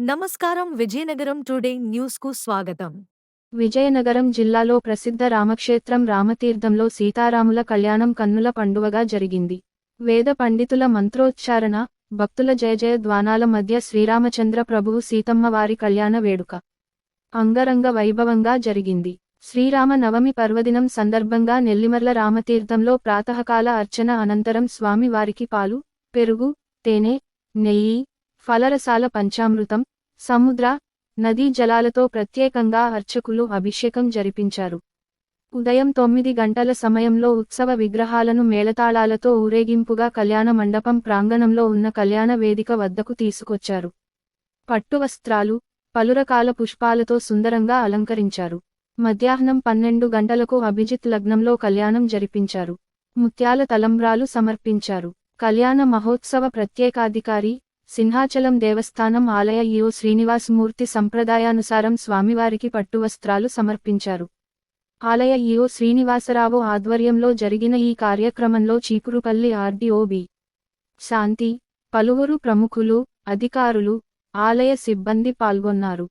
నమస్కారం విజయనగరం టుడే న్యూస్కు స్వాగతం. విజయనగరం జిల్లాలో ప్రసిద్ధ రామక్షేత్రం రామతీర్థంలో సీతారాముల కళ్యాణం కన్నుల పండువగా జరిగింది. వేద పండితుల మంత్రోచ్చారణ భక్తుల జయజయ ద్వానాల మధ్య శ్రీరామచంద్ర ప్రభువు సీతమ్మవారి కళ్యాణ వేడుక అంగరంగ వైభవంగా జరిగింది. శ్రీరామ నవమి పర్వదినం సందర్భంగా నెల్లిమర్ల రామతీర్థంలో ప్రాతకాల అర్చన అనంతరం స్వామి వారికి పాలు పెరుగు తేనె నెయ్యి ఫలరసాల పంచామృతం సముద్ర నదీ జలాలతో ప్రత్యేకంగా అర్చకులు అభిషేకం జరిపించారు. ఉదయం తొమ్మిది గంటల సమయంలో ఉత్సవ విగ్రహాలను మేళతాళాలతో ఊరేగింపుగా కళ్యాణ మండపం ప్రాంగణంలో ఉన్న కళ్యాణ వేదిక వద్దకు తీసుకొచ్చారు. పట్టు వస్త్రాలు పలురకాల పుష్పాలతో సుందరంగా అలంకరించారు. మధ్యాహ్నం పన్నెండు గంటలకు అభిజిత్ లగ్నంలో కళ్యాణం జరిపించారు. ముత్యాల తలంబ్రాలు సమర్పించారు. కళ్యాణ మహోత్సవ ప్రత్యేకాధికారి సింహాచలం దేవస్థానం ఆలయ ఈఓ శ్రీనివాసమూర్తి సంప్రదాయానుసారం స్వామివారికి పట్టువస్త్రాలు సమర్పించారు. ఆలయ ఈఓ శ్రీనివాసరావు ఆధ్వర్యంలో జరిగిన ఈ కార్యక్రమంలో చీపురుపల్లి ఆర్డీఓబి శాంతి పలువురు ప్రముఖులు అధికారులు ఆలయ సిబ్బంది పాల్గొన్నారు.